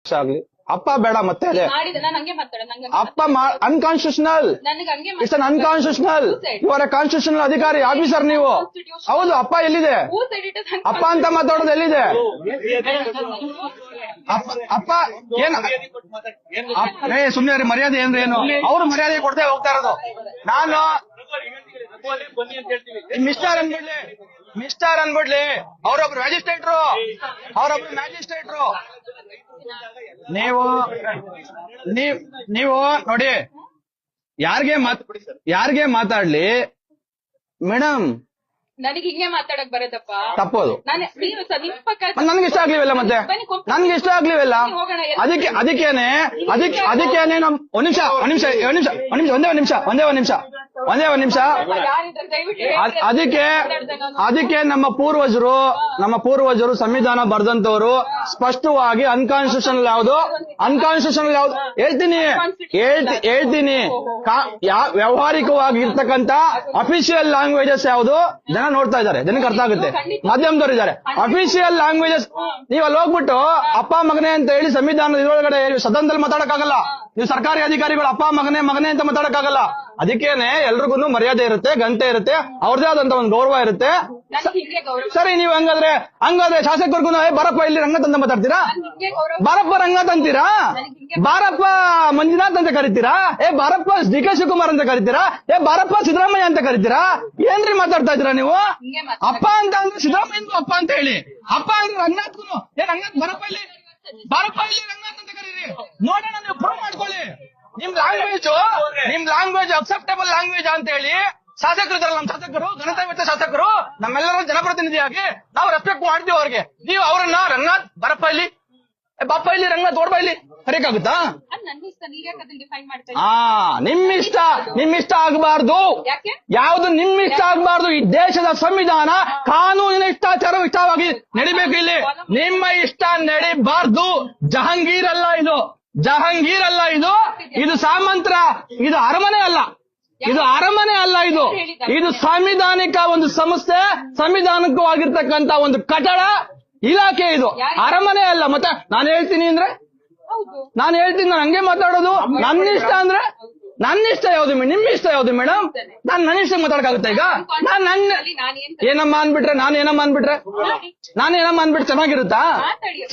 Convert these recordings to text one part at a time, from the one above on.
ವರ್ಷ ಆಗ್ಲಿ. ಅಪ್ಪ ಬೇಡ ಮತ್ತೆ ಅದೇ. ಮಾಡಿದ ನಾನು ಹಂಗೆ ಮಾತಾಡ ನಂಗೆ ಅಪ್ಪ ಅನ್ಕಾನ್ಸ್ಟಿಟ್ಯೂಷನಲ್ ನನಗೆ ಹಂಗೆ it's un unconstitutional you are a constitutional ಅಧಿಕಾರಿ ಆಫೀಸರ್ ನೀವು. ಹೌದು ಅಪ್ಪ ಎಲ್ಲಿದೆ? ಅಪ್ಪ ಅಂತ ಮಾತಾಡೋದು. ಎಲ್ಲಿದೆ? ಅಪ್ಪ ಅಪ್ಪ ಏನ್ ಅಪ್ಪ- ಏ ಸುಮ್ನೆ ರೀ ಮರ್ಯಾದೆ ಏನ್ರಿ ಏನು? ಅವ್ರು ಮರ್ಯಾದೆ ಕೊಡ್ತೇ ಹೋಗ್ತಾ ಇರೋದು. ನಾನು ಮಿಸ್ಟರ್ ಅನ್ಬಿಡ್ಲಿ. ಮಿಸ್ಟರ್ ಅನ್ಬಿಡ್ಲಿ. ಅವ್ರೊಬ್ರು ಮ್ಯಾಜಿಸ್ಟ್ರೇಟ್ರು ಅವ್ರೊಬ್ರು ಮ್ಯಾಜಿಸ್ಟ್ರೇಟ್ರು ನೀವು ನೀವ್ ನೋಡಿ ಯಾರಿಗೆ ಮಾತ್ ಯಾರಿಗೆ ಮಾತಾಡ್ಲಿ? ಮೇಡಮ್. ನನಗೆ ಹಿಂಗೆ ಮಾತಾಡಕ್ ಬರದಪ್ಪ. ತಪ್ಪೋದು. ನನ್ಗೆ ಇಷ್ಟ ಆಗ್ಲಿವಲ್ಲ ಮತ್ತೆ. ನನ್ಗೆ ಇಷ್ಟ ಆಗ್ಲಿವಲ್ಲ ಅದಕ್ಕೆ ಅದಕ್ಕೇನೆ ಅದಕ್ಕೆ ಅದಕ್ಕೇನೆ ನಮ್ ಒಂದ್ ನಿಮಿಷ ಒಂದ್ ನಿಮಿಷ ಒಂದ್ ನಿಮಿಷ ಒಂದ್ ನಿಮಿಷ ಒಂದೇ ಒಂದ್ ನಿಮಿಷ ಒಂದೇ ಒಂದ್ ನಿಮಿಷ. ಒಂದೇ ಒಂದ್ ನಿಮಿಷ. ಅದಕ್ಕೆ ಅದಕ್ಕೆ ನಮ್ಮ ಪೂರ್ವಜರು ನಮ್ಮ ಪೂರ್ವಜರು ಸಂವಿಧಾನ ಬರೆದಂತವರು ಸ್ಪಷ್ಟವಾಗಿ ಅನ್ಕಾನ್ಸ್ಟಿಟ್ಯೂಷನಲ್ ಯಾವುದು? ಅನ್ಕಾನ್ಸ್ಟಿಟ್ಯೂಷನಲ್ ಯಾವ್ದು? ಹೇಳ್ತೀನಿ. ಹೇಳ್ತೀನಿ. ವ್ಯಾವಹಾರಿಕವಾಗಿ ಇರ್ತಕ್ಕಂತ ಅಫಿಷಿಯಲ್ ಲ್ಯಾಂಗ್ವೇಜಸ್ ಯಾವುದು? ಜನ ನೋಡ್ತಾ ಇದ್ದಾರೆ. ಜನಕ್ಕೆ ಅರ್ಥ ಆಗುತ್ತೆ. ಮಾಧ್ಯಮದವರು ಇದ್ದಾರೆ. ಅಫಿಷಿಯಲ್ ಲ್ಯಾಂಗ್ವೇಜಸ್ ನೀವು ಅಲ್ಲಿ ಹೋಗ್ಬಿಟ್ಟು ಅಪ್ಪ ಮಗನೇ ಅಂತ ಹೇಳಿ ಸಂವಿಧಾನದ ಇದ್ರೊಳಗಡೆ ಸದನದಲ್ಲಿ ಮಾತಾಡಕ್ಕಾಗಲ್ಲ. ನೀವು ಸರ್ಕಾರಿ ಅಧಿಕಾರಿಗಳು ಅಪ್ಪ ಮಗನೇ ಮಗನೇ ಅಂತ ಮಾತಾಡಕ್ಕಾಗಲ್ಲ. ಅದಕ್ಕೇನೆ ಎಲ್ರಿಗೂ ಮರ್ಯಾದೆ ಇರುತ್ತೆ ಗಂಟೆ ಇರುತ್ತೆ ಅವ್ರದೇ ಆದಂತ ಒಂದು ಗೌರವ ಇರುತ್ತೆ. ಸರಿ ನೀವು ಹಂಗಾದ್ರೆ ಹಂಗಾದ್ರೆ ಶಾಸಕರಿಗೂ ಬರಪ್ಪ ಇಲ್ಲಿ ರಂಗ ತಂದ ಮಾತಾಡ್ತೀರಾ ಬಾರಪ್ಪ ರಂಗ ಅಂತೀರಾ ಬಾರಪ್ಪ ಮಂಜುನಾಥ್ ಅಂತ ಕರಿತೀರಾ? ಏ ಬಾರಪ್ಪ ಡಿ ಕೆ ಶಿವಕುಮಾರ್ ಅಂತ ಕರಿತೀರಾ? ಏ ಬಾರಪ್ಪ ಸಿದ್ದರಾಮಯ್ಯ ಅಂತ ಕರಿತೀರಾ? ಏನ್ರಿ ಮಾತಾಡ್ತಾ ಇದ್ದೀರಾ ನೀವು? ಅಪ್ಪ ಅಂತ ಅಂದ್ರೆ ಸಿದ್ದರಾಮಯ್ಯ ಅಪ್ಪ ಅಂತ ಹೇಳಿ. ಅಪ್ಪ ಅಂದ್ರೆ ರಂಗನಾಥ್ಗೂ. ಏ ರಂಗನಾಥ್ ಬಾರಪ್ಪ ಇಲ್ಲಿ. ಬಾರಪ್ಪ ಇಲ್ಲಿ ರಂಗನಾಥ್ ಅಂತ ಕರೀರಿ. ನೋಡೋಣ ನೀವು ಪ್ರೂವ್ ಮಾಡ್ಕೊಳ್ಳಿ. ನಿಮ್ ಲ್ಯಾಂಗ್ವೇಜ್ ನಿಮ್ ಲ್ಯಾಂಗ್ವೇಜ್ ಅಕ್ಸೆಪ್ಟೇಬಲ್ ಲ್ಯಾಂಗ್ವೇಜ್ ಅಂತ ಹೇಳಿ ಶಾಸಕರು ಇದ್ದಾರೆ ನಮ್ಮ ಶಾಸಕರು ಘನತಾಯುತ ಶಾಸಕರು ನಮ್ಮೆಲ್ಲರ ಜನಪ್ರತಿನಿಧಿಯಾಗಿ ನಾವು ರೆಸ್ಪೆಕ್ಟ್ ಮಾಡ್ತೀವಿ ಅವ್ರಿಗೆ. ನೀವು ಅವರನ್ನ ರಂಗನಾಥ್ ಬರಪ್ಪ ಇಲ್ಲಿ ಬಪ್ಪ ಇಲ್ಲಿ ರಂಗನಾಥ್ ಓಡ್ಬಾ ಇಲ್ಲಿ ಕರೆಯಕ್ಕಾಗುತ್ತಾ ಹಾ ನಿಮ್ ಇಷ್ಟ ನಿಮ್ ಇಷ್ಟ ಆಗಬಾರ್ದು. ಯಾವ್ದು ಯಾವುದು ನಿಮ್ ಇಷ್ಟ ಆಗಬಾರ್ದು? ಈ ದೇಶದ ಸಂವಿಧಾನ ಕಾನೂನಿನ ಇಷ್ಟಾಚಾರ ಇಷ್ಟವಾಗಿ ನಡಿಬೇಕು ಇಲ್ಲಿ. ನಿಮ್ಮ ಇಷ್ಟ ನಡಿಬಾರ್ದು. ಜಹಾಂಗೀರ್ ಅಲ್ಲ ಇದು. ಜಹಾಂಗೀರ್ ಅಲ್ಲ ಇದು? ಇದು ಸಾಮಂತ್ರ. ಇದು ಅರಮನೆ ಅಲ್ಲ. ಇದು ಅರಮನೆ ಅಲ್ಲ ಇದು. ಇದು ಸಂವಿಧಾನಿಕ ಒಂದು ಸಂಸ್ಥೆ ಸಂವಿಧಾನಿಕವಾಗಿರ್ತಕ್ಕಂತ ಒಂದು ಕಟ್ಟಡ ಇಲಾಖೆ ಇದು. ಅರಮನೆ ಅಲ್ಲ. ಮತ್ತೆ ನಾನು ಹೇಳ್ತೀನಿ ಅಂದ್ರೆ ನಾನು ಹೇಳ್ತೀನಿ ನಾನು ಹಂಗೆ ಮಾತಾಡೋದು. ನನ್ನ ಇಷ್ಟ ಅಂದ್ರೆ ನನ್ನ ಇಷ್ಟ ಯಾವ್ದು ಮೇ- ನಿಮ್ ಇಷ್ಟ ಯಾವ್ದು ಮೇಡಮ್ ನಾನ್ ನನ್ನ ಇಷ್ಟ ಮಾತಾಡಕಾಗುತ್ತೆ ಈಗ ನಾನ್ ನನ್ನ ಏನಮ್ಮ ಅನ್ಬಿಟ್ರೆ? ನಾನು ಏನಮ್ಮ ಅನ್ಬಿಟ್ರೆ? ನಾನು ಏನಮ್ಮ ಅನ್ಬಿಟ್ರೆ? ಚೆನ್ನಾಗಿರುತ್ತಾ?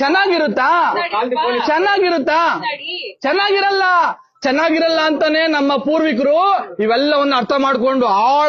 ಚೆನ್ನಾಗಿರುತ್ತಾ? ಚೆನ್ನಾಗಿರುತ್ತಾ? ಚೆನ್ನಾಗಿರಲ್ಲ. ಚೆನ್ನಾಗಿರಲ್ಲ ಅಂತಾನೆ ನಮ್ಮ ಪೂರ್ವಿಕರು ಇವೆಲ್ಲವನ್ನ ಅರ್ಥ ಮಾಡ್ಕೊಂಡು ಆಳ